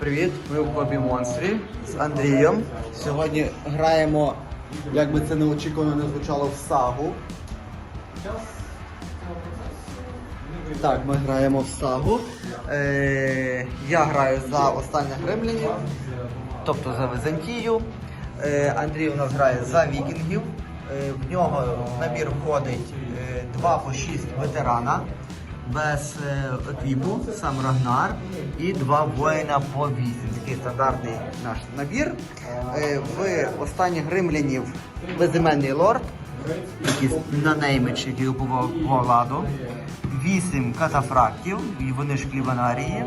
Привіт, ми в клубі Монстрі з Андрієм. Сьогодні граємо, як би це неочікувано не звучало, в сагу. Так, ми граємо в сагу. Е, я граю за останніх римлянів, тобто за Византію. Е, Андрій у нас грає за вікінгів. Е, в нього в набір входить е, 2 по 6 ветерана без е, еквіпу, сам Рагнар, і два воїна по 8. Такий стандартний наш набір. Е, в останніх римлянів безіменний лорд, якийсь нанеймич, який купував владу. 8 катафрактів, і вони ж кліванарії,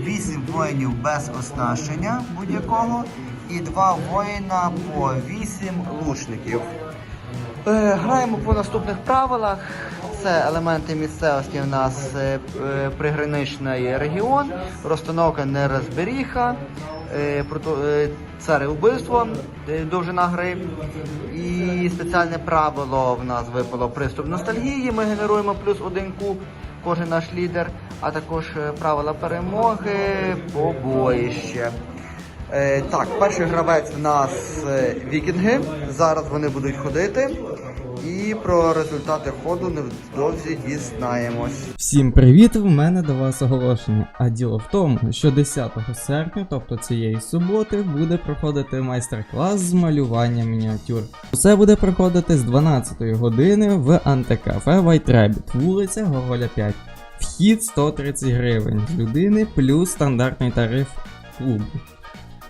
8 воїнів без оснащення будь-якого, і 2 воїна по 8 лучників. Е, Граємо по наступних правилах. Це елементи місцевості у нас е, е, приграничний регіон, розстановка нерозберіха, е, е, цареубивство, е, довжина гри. І спеціальне правило в нас випало приступ ностальгії. Ми генеруємо плюс один куб, кожен наш лідер, а також е, правила перемоги, побоїще. Е, так, перший гравець в нас е, вікінги. Зараз вони будуть ходити. І про результати ходу невдовзі дізнаємось. Всім привіт! В мене до вас оголошення. А діло в тому, що 10 серпня, тобто цієї суботи, буде проходити майстер-клас з малювання мініатюр. Усе буде проходити з 12 години в антикафе White вулиця Гоголя 5. Вхід 130 гривень людини плюс стандартний тариф клубу.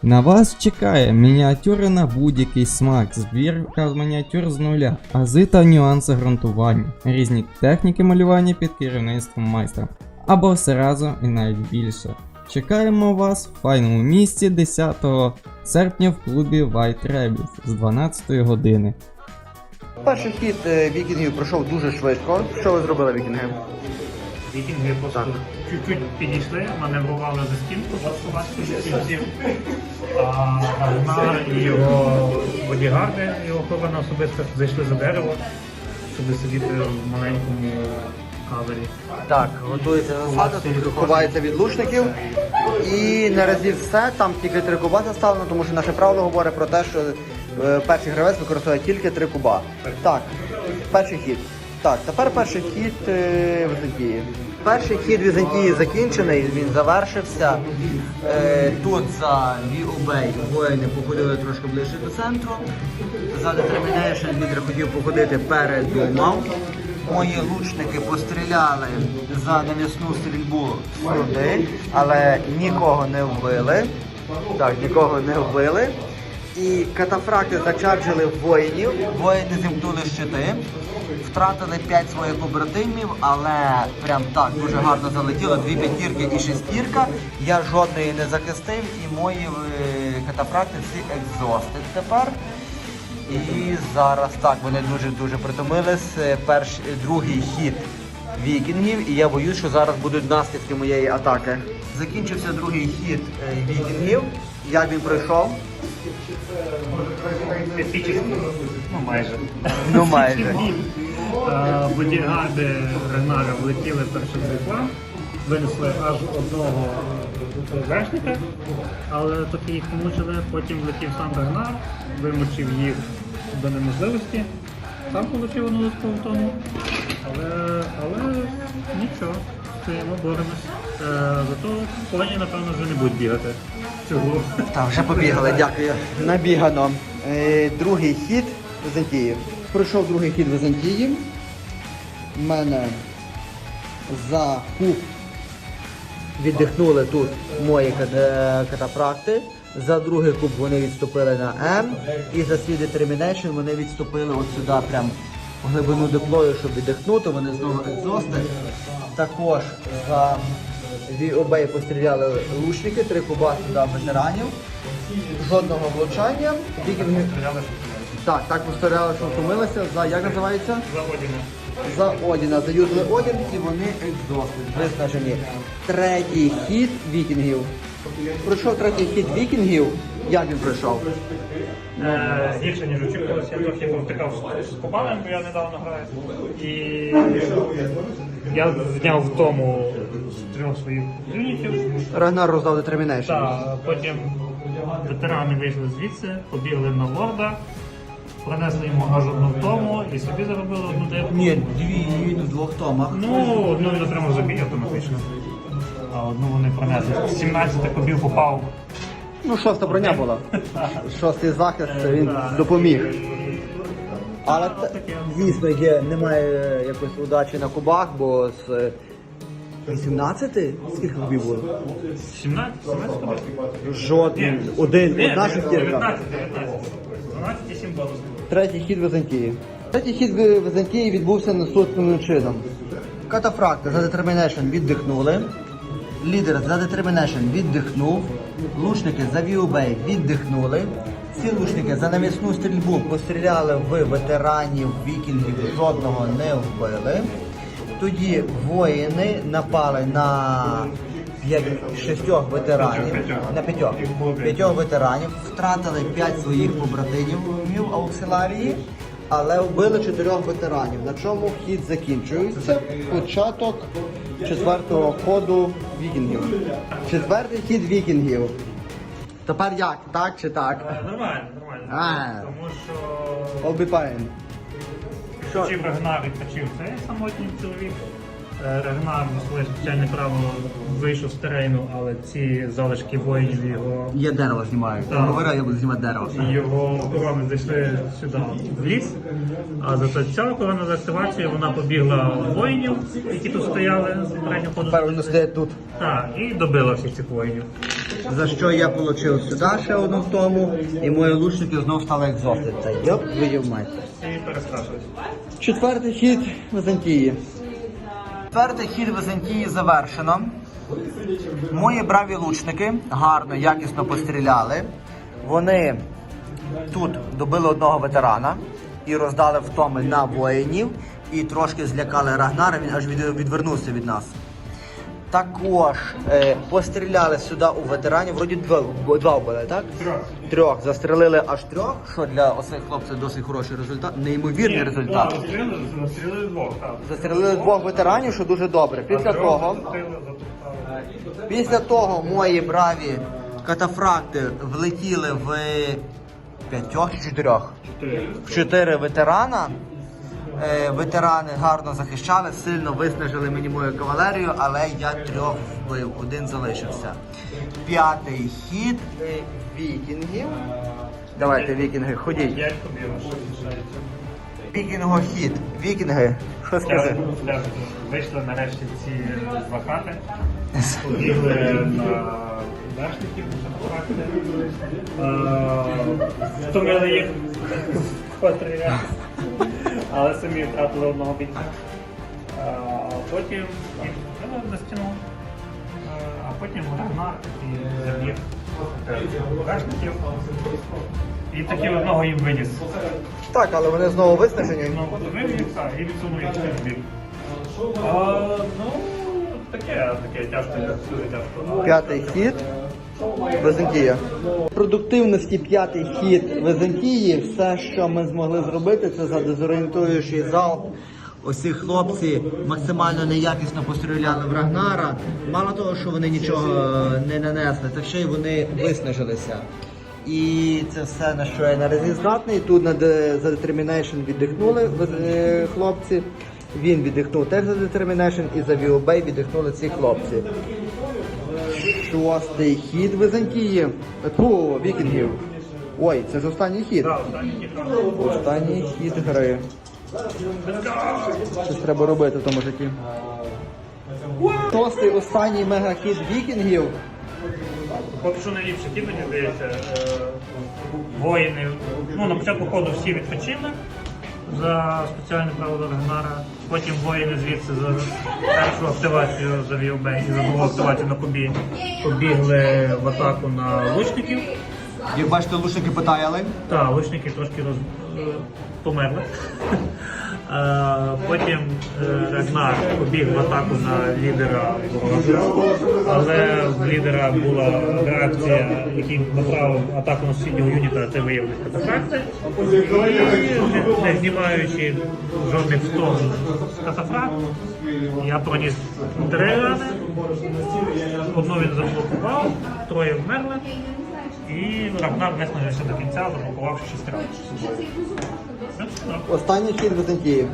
На вас чекає мініатюри на будь-який смак, збірка з мініатюр з нуля, ази та нюанси ґрунтування, різні техніки малювання під керівництвом майстра. Або все разом і навіть більше. Чекаємо вас в файному місці 10 серпня в клубі White Rabbit з 12 години. Перший хід е, вікінгів пройшов дуже швидко. Що ви зробили вікінги? Вікінги просто чуть-чуть підійшли, маневрували за стінку, бачите, всі. А Рагнар і його бодігарди, його охорона особисто зайшли за дерево, щоб сидіти в маленькому кавері. Так, готується засада, тут ховається від лучників. І наразі все, там тільки три куба заставлено, тому що наше правило говорить про те, що е, перший гравець використовує тільки три куба. Так, перший хід. Так, тепер перший хід е, Візантії. Перший хід Візантії закінчений, він завершився. Е, тут за Віобей воїни походили трошки ближче до центру. За Determination лідер хотів походити передумав. Мої лучники постріляли за навісну стрільбу сюди, але нікого не вбили. Так, нікого не вбили. І катафракти зачарджили воїнів. Воїни зімкнули щити. Втратили 5 своїх побратимів, але прям так дуже гарно залетіло. Дві п'ятірки і шестірка. Я жодної не захистив, і мої е, катафракти всі екзостить тепер. І зараз так, вони дуже-дуже притомились. Е, Перш, другий хід вікінгів, і я боюсь, що зараз будуть наслідки моєї атаки. Закінчився другий хід е, вікінгів. Як він пройшов? Ну майже. Ну майже. Е, Бодігарди Рагнара влетіли першим звикла, винесли аж одного вершника, але таки їх помучили, потім влетів сам Рагнар, вимучив їх до неможливості, сам отримав одну додаткову тому, але, але нічого, стоїмо, боремось. Е, зато коні, напевно, вже не будуть бігати. Цього. Так, вже побігали, дякую. Набігано. Е, другий хід Візантії. Пройшов другий хід Візантії. У мене за куб віддихнули тут мої катапракти. За другий куб вони відступили на М. І за свій детермінейшн вони відступили от сюди, прям в глибину диплою, щоб віддихнути. Вони знову екзости. Також за обей постріляли лучники, три куба сюди ветеранів. Жодного влучання. Вікінги. Так, так постріляли, що втомилися. За як називається? Заводимо. За Одіна. Заюзли Одін і вони екзости. Виснажені. Третій хід вікінгів. Пройшов третій хід вікінгів. Як він пройшов? Е, Гірше, ніж очікувалося, я трохи повтикав з кубанем, бо я недавно граю. І я зняв в тому з трьох своїх юнітів. Рагнар роздав Determination. Та потім ветерани вийшли звідси, побігли на лорда, принесли йому аж одну втому і собі заробили одну депку. Ні, дві він в двох томах. Ну, одну він отримав забій автоматично. А одну вони принесли. 17 побіг попав. Ну, шоста броня була. Шостий захист, це він допоміг. Але звісно, є, немає якоїсь удачі на кубах, бо з е, 18 скільки кубів було? 17, 17 побіг. Жоден. Один, Ні, одна шестірка. 19, 19. 12 і 7 бонусів. Третій хід Візантії. Третій хід Візантії відбувся наступним чином. Катафракти за Determination віддихнули. Лідер за Determination віддихнув. Лучники за Віубей віддихнули. Ці лучники за навісну стрільбу постріляли в ветеранів, вікінгів, жодного не вбили. Тоді воїни напали на шістьох ветеранів, на п'ятьох, п'ятьох ветеранів, втратили п'ять своїх побратимів ауксиларії, але вбили чотирьох ветеранів. На чому хід закінчується? Початок четвертого ходу вікінгів. Четвертий хід вікінгів. Тепер як? Так чи так? Е, Нормально, нормально. А. Тому що Обіпаємо. Що? Рагнар, відпочив цей самотній чоловік. Рагнар на своє спеціальне правило вийшов з терейну, але ці залишки воїнів його Я дерево знімаю. Так. Говорю, я буду знімати дерево. його охорони зайшли сюди в ліс. А зато ця охорона за активацією вона побігла в воїнів, які тут стояли з попереднього ходу. Тепер вони сидять тут. Так, і добила всіх цих воїнів. За що я отримав сюди ще одну в тому, і мої лучники знову стали екзости. Та йоп, твою мать. І перестрашились. Четвертий хід Візантії. Четвертий хід Византії завершено. Мої браві лучники гарно, якісно постріляли. Вони тут добили одного ветерана і роздали втоми на воїнів, і трошки злякали Рагнара, він аж відвернувся від нас. Також е, постріляли сюди у ветеранів, вроді два, два вбили, так? Трьох. Трьох. Застрелили аж трьох, що для оцих хлопців досить хороший результат, неймовірний результат. Так, Застрілили, застрілили двох, так. Застрелили двох ветеранів, що дуже добре. Після трьох того, застрілили, затоптали. після того мої браві катафракти влетіли в п'ятьох чи чотирьох. Чотири. В чотири ветерана. Е, ветерани гарно захищали, сильно виснажили мені мою кавалерію, але я трьох вбив, один залишився. П'ятий хід вікінгів. Давайте, вікінги, ходіть. Що залишається. Вікінги. Що скажи? Вийшли нарешті ці два хати, побігли на вершників, Е, втомили їх постріляти, але самі втратили одного бійця. Потім їх на стіну, а потім Рагнар і забіг вершників. І таки одного їм виніс. Так, але вони знову виснажені. Ну, так, і відсунув їх в бік. А, ну, таке, таке тяжко, дуже тяжко. П'ятий хід. Византія. Продуктивності п'ятий хід Византії. Все, що ми змогли зробити, це за дезорієнтуючий залп. Усі хлопці максимально неякісно постріляли в Рагнара. Мало того, що вони нічого не нанесли, так ще й вони виснажилися. І це все на що я наразі здатний. Тут на за Determination віддихнули е, хлопці. Він віддихнув теж за Determination і за VOB віддихнули ці хлопці. Шостий хід Византії. Тьфу, вікінгів. Ой, це ж останній хід. Останній хід гри. Щось треба робити в тому житті. Шостий останній мегахід вікінгів. Поки що найліпше ті, мені здається, е, воїни. Ну, на початку ходу всі відпочили за спеціальне правило Рагнара. Потім воїни звідси за першу активацію за ВІОБ і за другу активацію на Кубі побігли в атаку на лучників. Як бачите, лучники потаяли. Так, лучники трошки роз... е, померли. Потім е, Рагнар побіг в атаку на лідера але в лідера була реакція, який направив атаку на сусіднього юніта, це виявилися катафракти. І не, знімаючи жодних втом катафракт, я проніс три рани. Одну він заблокував, троє вмерли. І Рагнар виснажився до кінця, заблокувавши шість ран. Останній хід Візантії.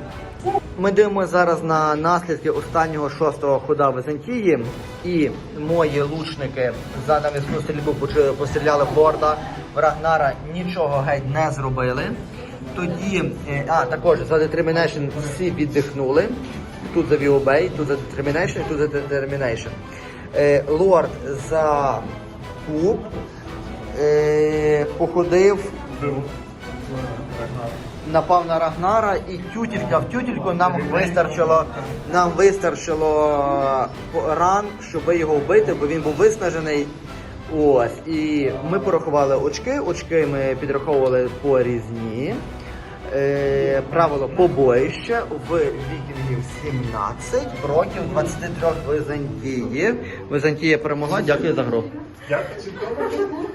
Ми дивимося зараз на наслідки останнього шостого хода Візантії. І мої лучники за навісну стрільбу постріляли. В Рагнара нічого геть не зробили. Тоді, е, а також за Determination всі віддихнули. Тут за Віобей, тут за Determination, тут за Determination. Е, Лорд за куб е, походив напав на Рагнара і тютілька в тютільку нам вистачило, нам вистачило е, ран, щоб його вбити, бо він був виснажений. Ось, і ми порахували очки. Очки ми підраховували по різні. Е, правило побоїще в вікінгів 17 проти 23 Византії. Византія перемогла. Дякую за гру. Дякую.